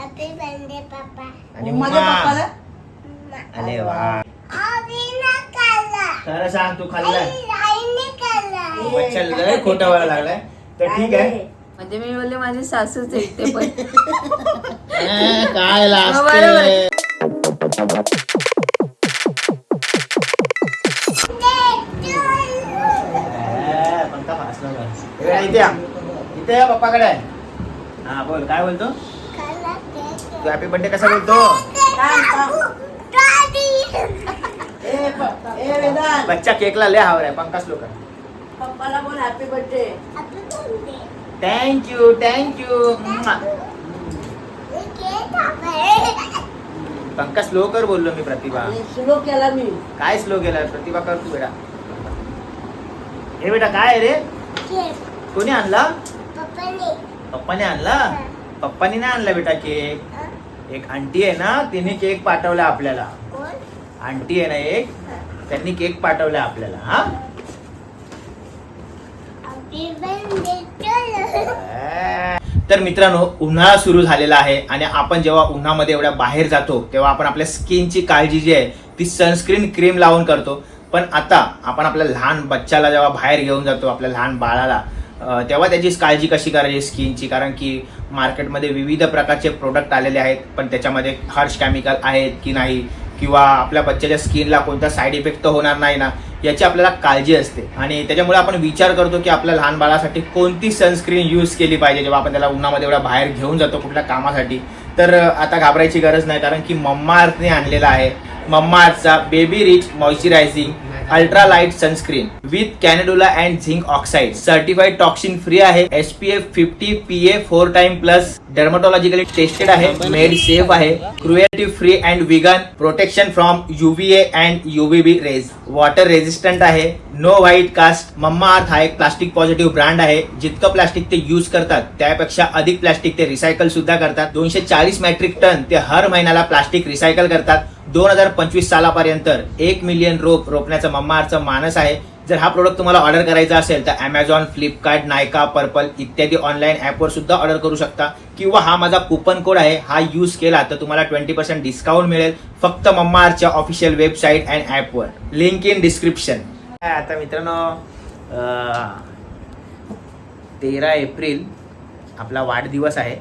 आणि माझ्या उमा. अरे वा. आईने खाल्ला। खरं सांग तू खाल्लाय आईने खाल्ला लय खोटा व्हायला लागलाय. तर ठीक आहे. म्हणजे मी बोलले माझी सासूच आहे ते पण. अं, काय हो, बरोबर. आहे. इथे या. इथे या पप्पाकडे. हा बोल काय बोलतो? तू हॅपी बर्थडे कसा बोलतो ए प- ए वेदांत। बच्चा केकला लय आवड आहे पंकज लोक पप्पाला बोल happy birthday thank you thank you Pankaj slow कर बोललो मी प्रतिभा। सुरू केला मी। काय स्लो गेला प्रतिभा कर तू बेटा। हे बेटा काय रे? केक। कोणी आणला? पप्पाने। पप्पाने आणला? पप्पाने नाही आणला बेटा केक? एक आंटी आहे ना तिने केक पाठवला आपल्याला. आंटी आहे ना एक त्यांनी केक पाठवला आपल्याला हा? तर मित्रांनो उन्हाळा सुरू झालेला आहे आणि आपण जेव्हा उन्हामध्ये एवढ्या बाहेर जातो तेव्हा आपण आपल्या स्किनची काळजी जी आहे ती सनस्क्रीन क्रीम लावून करतो. पण आता आपण आपल्या लहान बच्चाला जेव्हा बाहेर घेऊन जातो आपल्या लहान बाळाला तेव्हा त्याची काळजी कशी करायची स्किनची? कारण की मार्केटमध्ये विविध प्रकारचे प्रोडक्ट आलेले आहेत पण त्याच्यामध्ये हार्श केमिकल आहेत की नाही? किंवा आपल्या बच्च्याच्या स्किनला कोणता साईड इफेक्ट तर होणार नाही ना? याची आपल्याला काळजी असते. आणि त्याच्यामुळे आपण विचार करतो की आपल्या लहान बाळासाठी कोणती सनस्क्रीन यूज केली पाहिजे? जेव्हा आपण त्याला उन्हामध्ये एवढा बाहेर घेऊन जातो कुठल्या कामासाठी तर आता घाबरायची गरज नाही. कारण की मम्मा अर्थने आणलेला आहे. मम्मा अर्थचा baby rich moisturizing ultra light sunscreen with calendula and zinc oxide. Certified toxin free आहे. S P F fifty P A four time plus dermatologically tested आहे. मेड सेफ आहे. Cruelty free and vegan protection from UVA and UVB rays water resistant आहे. No white cast mamma अर्थ हा एक plastic positive brand आहे. जितकं plastic ते use करतात त्यापेक्षा अधिक प्लास्टिक ते रिसायकल सुद्धा करतात. दोनशे चाळीस मेट्रिक टन ते हर महिन्याला प्लास्टिक रिसायकल करतात. दोन हजार पंचवीस सालापर्यंत एक मिलियन रोप रोपण्याचा मम्मा मानस आहे. जर हा प्रोडक्ट तुम्हाला ऑर्डर करायचा असेल तर अमेझॉन फ्लिपकार्ट नायका पर्पल इत्यादी ऑनलाईन ॲपवर सुद्धा ऑर्डर करू शकता. किंवा हा माझा कुपन कोड आहे हा यूज केला तर तुम्हाला ट्वेंटी पर्सेंट डिस्काउंट मिळेल फक्त मम्मा आरच्या ऑफिशियल वेबसाईट अँड ॲपवर लिंक इन डिस्क्रिप्शन आता मित्रांनो तेरा एप्रिल आपला वाढदिवस आहे.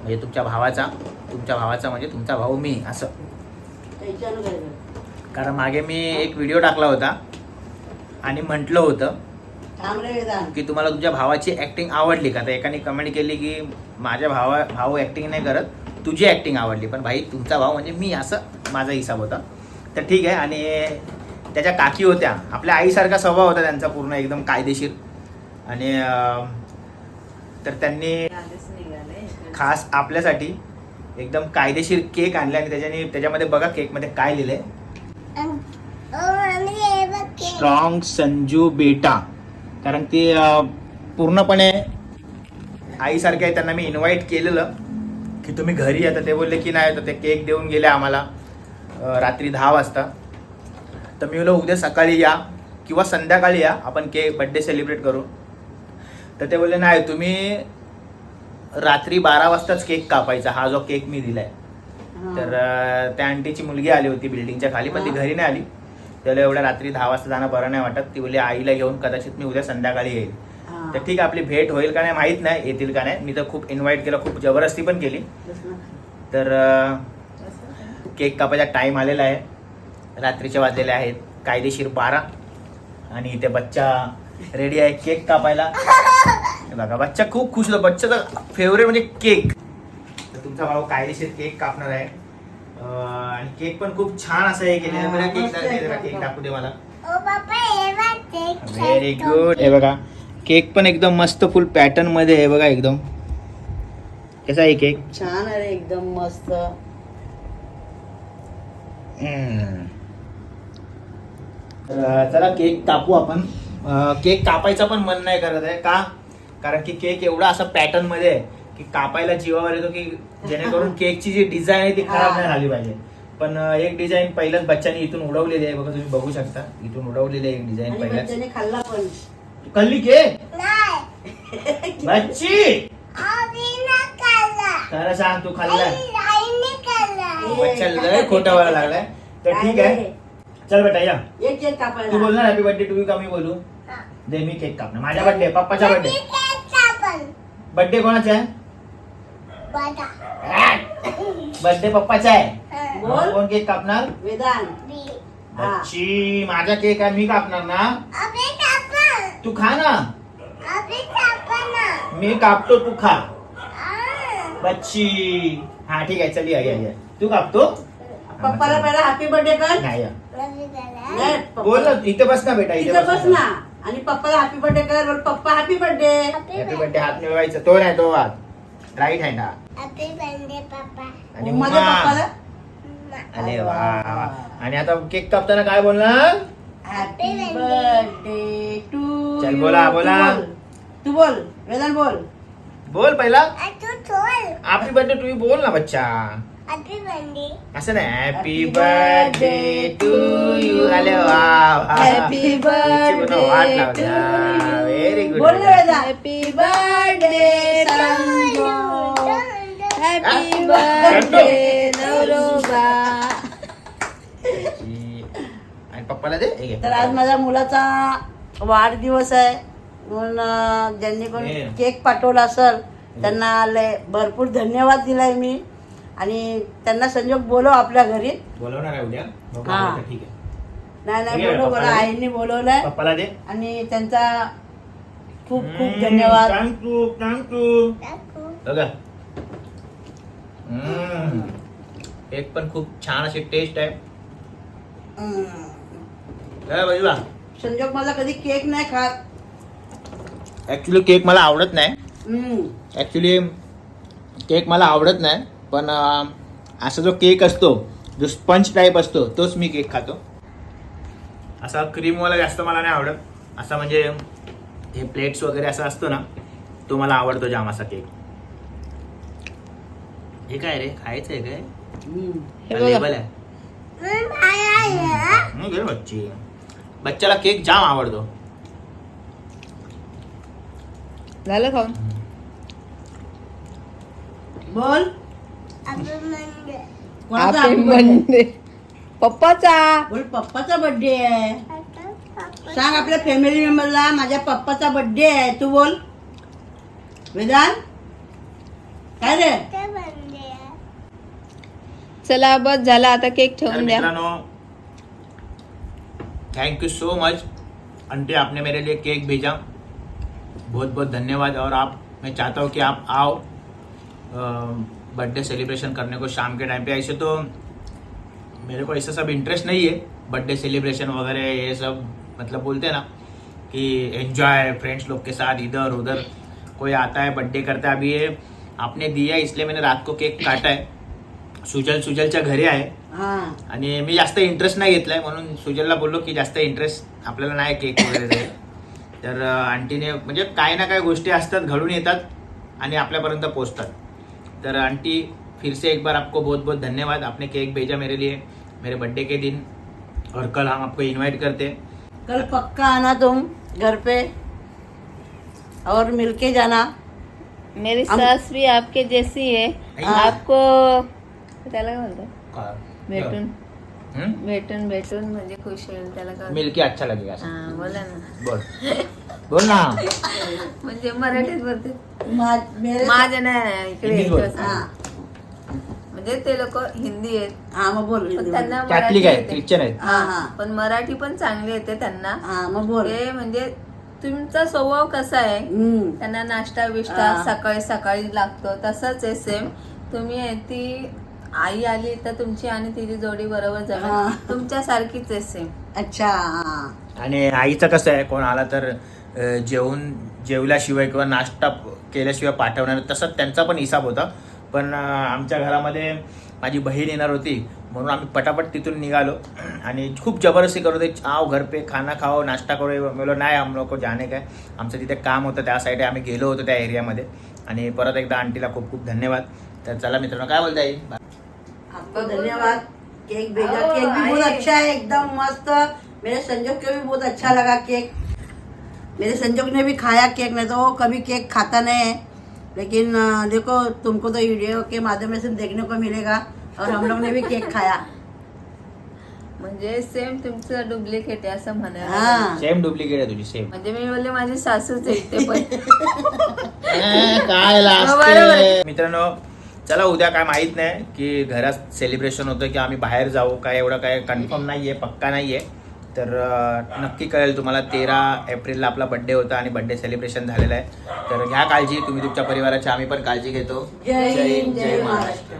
म्हणजे तुमच्या भावाचा तुमच्या भावाचा म्हणजे तुमचा भाऊ मी असं. कारण मागे मी एक व्हिडिओ टाकला होता आणि म्हटलं होतं की तुम्हाला तुमच्या भावाची ऍक्टिंग आवडली का? तर एकाने कमेंट केली की माझ्या भावा भाऊ ऍक्टिंग नाही करत तुझी ऍक्टिंग आवडली. पण भाई तुमचा भाऊ म्हणजे मी असं माझा हिसाब होता. तर ठीक आहे. आणि त्याच्या काकी होत्या. आपल्या आईसारखा स्वभाव होता त्यांचा पूर्ण एकदम कायदेशीर. आणि तर त्यांनी खास आपल्यासाठी एकदम कायदेशीर केक आणले आणि त्याच्याने त्याच्यामध्ये बघा केकमध्ये काय लिहिलंय. स्ट्रॉंग संजू बेटा कारण ते पूर्णपणे आईसारखे आहे त्यांना मी इन्व्हाइट केलेलं की तुम्ही घरी या. तर ते बोलले की नाही तर ते केक देऊन गेले आम्हाला रात्री दहा वाजता. तर मी बोललो उद्या सकाळी या किंवा संध्याकाळी या. आपण केक बड्डे सेलिब्रेट करू. तर ते बोलले नाही तुम्ही रात्री बारा वाजताच केक कापायचा. हा जो केक मी दिलाय. तर अं, त्या आंटीची मुलगी आली होती बिल्डिंगच्या खाली पण ती. घरी नाही आली. त्याला एवढ्या रात्री दहा वाजता जाणं बरं नाही वाटत. ती बोलली आईला घेऊन कदाचित मी उद्या संध्याकाळी येईल. हा. तर ठीक आहे आपली भेट होईल का नाही माहीत नाही येतील का नाही. मी तर खूप इन्व्हाइट केलं खूप जबरदस्ती पण केली. तर अं, केक कापायचा टाइम आलेला आहे. रात्रीचे वाजलेले आहेत. कायदेशीर बारा. आणि इथे बच्चा रेडी आहे केक कापायला. बघा बच्चा खूप खुश होतो. बच्चाचा फेवरेट म्हणजे केक तुमचा भाऊ कायदेशीर केक कापणार आहे. आणि केक पण खूप छान असं हे केलेलं केक दाखवू दे मला. ओ बाबा बघ केक व्हेरी गुड हे बघा केक पण एकदम मस्त फुल पॅटर्नमध्ये आहे. बघा एकदम. कसा आहे केक छान आहे रे एकदम मस्त. चला केक कापू आपण. केक कापायचा पण मन नाही करत आहे. का? कारण की केक एवढा असा पॅटर्नमध्ये आहे की कापायला जीवावर येतो की जेणेकरून केकची जी डिझाईन आहे ती खराब नाही झाली पाहिजे. पण एक डिझाईन पहिल्याच बच्चाने इथून उडवलेली आहे. बघा तुम्ही बघू शकता. इथून उडवलेली आहे एक डिझाईन पहिल्याच. खाल्ला पण. कल्ली केक नाही. बच्ची! खाल्ला. खरं सांग तू खाल्लाय बच्चा लय खोटा बोलायला लागलाय. तर ठीक आहे. चल बेटा या. एक केक तू कापायला बोलणार हॅपी बर्थडे टू यू का मी बोलू? हा. दे मी केक कापणार. माझ्या बर्थडे पप्पाचा बर्थडे? बर्थडे कोणाचा आहे. बर्थडे पप्पाचा आहे हा. बोल. कोण केक कापणार वेदांत. हा. बच्ची माझा केक आहे मी कापणार ना. तू खा ना. मी कापतो तू खा. बच्ची हा ठीक आहे चल या या या. तू कापतो पप्पाला पहिला हॅपी बर्थडे कर नाही या. बोल ना इथे बस ना बेटा इथे तिथं बस बस ना आणि पप्पाला हॅपी बर्थडे कर बोल पप्पा हॅपी बर्थडे हॅपी बर्थडे हात मिळवायचा. तो नाही तो हात. राईट हँड हा Happy birthday, papa. आणि माझ्या. पप्पाला? अरे वा. वा. आणि आता केक कापताना काय बोलणार? हॅपी बर्थडे टू चल, बोला, बोला. तू बोल. वेदांत बोल. बोल पहिला. तू. हॅपी बर्थडे टू यू बोल ना बच्चा. असं नाही. Happy Happy birthday birthday to you birthday to you. Very good happy birthday Sanjo. Happy birthday नवरोबा. आणि पप्पाला दे. हे. तर आज माझ्या मुलाचा वाढदिवस आहे. म्हणून ज्यांनी कोण. केक पाठवला असेल त्यांना भरपूर धन्यवाद दिलाय मी. आणि त्यांना संजोग बोलव आपल्या घरी. बोलवणार आहे उद्या. बघू हा. ठीक आहे. नाही नाही ठीक आहे, बोलव बोला पप्पाला. आईने बोलवलंय. पप्पाला दे. आणि त्यांचा खूप खूप धन्यवाद. Thank you thank you. बघा. हम्म. केक पण खूप छान अशी टेस्ट आहे. हम्म. काय बाजूला. संजोग मला कधी केक नाही खात. ऍक्च्युली केक मला आवडत नाही. हम्म. ॲक्च्युली केक मला आवडत नाही. पण असा जो केक असतो जो स्पंज टाईप असतो तोच मी केक खातो. असा क्रीमवाला जास्त मला नाही आवडत. असा म्हणजे हे प्लेट्स वगैरे असं असतो ना तो मला आवडतो जाम असा केक. हे काय रे? खायचं आहे काय. हे. लेबल आहे. बच्ची. बच्चाला केक जाम आवडतो. झालं खाऊन? बोल. कोणाचा हॅपी happy birthday? बर्थडे पप्पाचा. बोल पप्पाचा बर्थडे आहे. सांग आपल्या फॅमिली मेंबरला माझ्या पप्पाचा बर्थडे आहे. तू बोल. वेदांत काय रे. चला बस झाला आता केक तर ठेवून द्या. मित्रांनो thank you so much aunty आपने मेरे लिए केक भेजा. बहुत बहुत धन्यवाद. और आप मैं चाहता हूँ कि आप आओ. बर्थडे सेलिब्रेशन करने को शाम के टाइम पे। ऐसे तो मेरे को ऐसा सब इंटरेस्ट नहीं है बर्थडे सेलिब्रेशन वगैरह ये सब मतलब बोलते हैं ना कि एंजॉय फ्रेंड्स लोग के साथ इधर उधर कोई आता है बर्थडे करता है। अभी ये आपने दिया इसलिए मैंने रात को केक काटा है। सुजल सुजलच्या घरी आहे। हा। आणि मी जास्त इंटरेस्ट नाही घेतलाय म्हणून सुजलला बोललो की जास्त इंटरेस्ट आपल्याला नाही केक वगैरे तर आंटीने म्हणजे काही ना काही गोष्टी असतात घडून येतात आणि आपल्यापर्यंत पोचतात. तर आंटी फिर से एक बार आपको बहुत बहुत धन्यवाद। आपने केक भेजा मेरे लिए मेरे बर्थडे के दिन और कल हम आपको इनवाइट करते। हैं कल पक्का आना तुम घर पे और मिलके जाना। मेरी हम- सास भी आपके जैसी है। हाँ। आपको त्याला काय? बोलतात भेटून हम्म? भेटून भेटून म्हणजे खुश होईल त्याला मिलके अच्छा लगेगा। बोला ना। बोल। बोल ना. म्हणजे मराठीत बोलते. मा- मेरे माझ्या नाही इकडे हिंदीत बोल. इकडं हा. म्हणजे ते लोक हिंदी आहेत. हा मग बोल पण त्यांना मराठी कॅथलिक आहे येते. ख्रिश्चन आहेत. हा हा. पण मराठी पण चांगली येते त्यांना. हा मग बोल. ते म्हणजे तुमचा स्वभाव कसा आहे? हम्म. त्यांना नाश्ता बिष्टा हा. सकाळी सकाळी लागतो तसंच आहे सेम तुम्ही आहे ती आई आली तर तुमची आणि तिची जोडी बरोबर हा. जमेल. तुमच्या सारखीच आहे सेम अच्छा हा. आणि आईचं कसं आहे कोण आला तर जेवून जेवल्याशिवाय किंवा नाश्ता केल्याशिवाय पाठवणार तसंच त्यांचा पण हिसाब होता. पण आमच्या घरामध्ये माझी बहीण येणार होती. म्हणून आम्ही पटापट तिथून निघालो. आणि खूप जबरदस्ती करत होते. आओ घर पे खाना खाओ नाश्ता करो. बोलो नाही आम लोक जाणे काय आमचं तिथे काम होतं त्या साईडे आम्ही गेलो होतो त्या एरियामध्ये आणि परत एकदा आंटीला खूप खूप धन्यवाद. तर चला मित्रांनो काय बोलता येईल आपको धन्यवाद. केक भेजा. केक भी बहुत। अच्छा है. एकदम मस्त. मेरे संजोग को भी बहुत अच्छा लगा केक. मेरे संजोग ने भी खाया केक नहीं तो वो कभी केक खाता नहीं है। लेकिन देखो तुमको तो वीडियो के माध्यम से देखने को मिलेगा और हम लोग ने भी केक खाया। म्हणजे सेम तुमचं डुप्लिकेट आहे असं म्हणायला हाँ. सेम डुप्लिकेट आहे तुझी सेम म्हणजे मी बोलले माझी सासूच ते पण. काय बरोबर. मित्रांनो चला उद्या काय माहीत नाही की घरात सेलिब्रेशन होतं की आम्ही बाहेर जाऊ काय एवढं काय कन्फर्म नाहीये पक्का नाहीये. तर नक्की कळेल तुम्हाला तेरा एप्रिलला आपला बड्डे होता आणि बड्डे सेलिब्रेशन झालेलं आहे. तर घ्या काळजी तुम्ही तुमच्या परिवाराची आम्ही पण काळजी घेतो. जय हिंद जय महाराष्ट्र.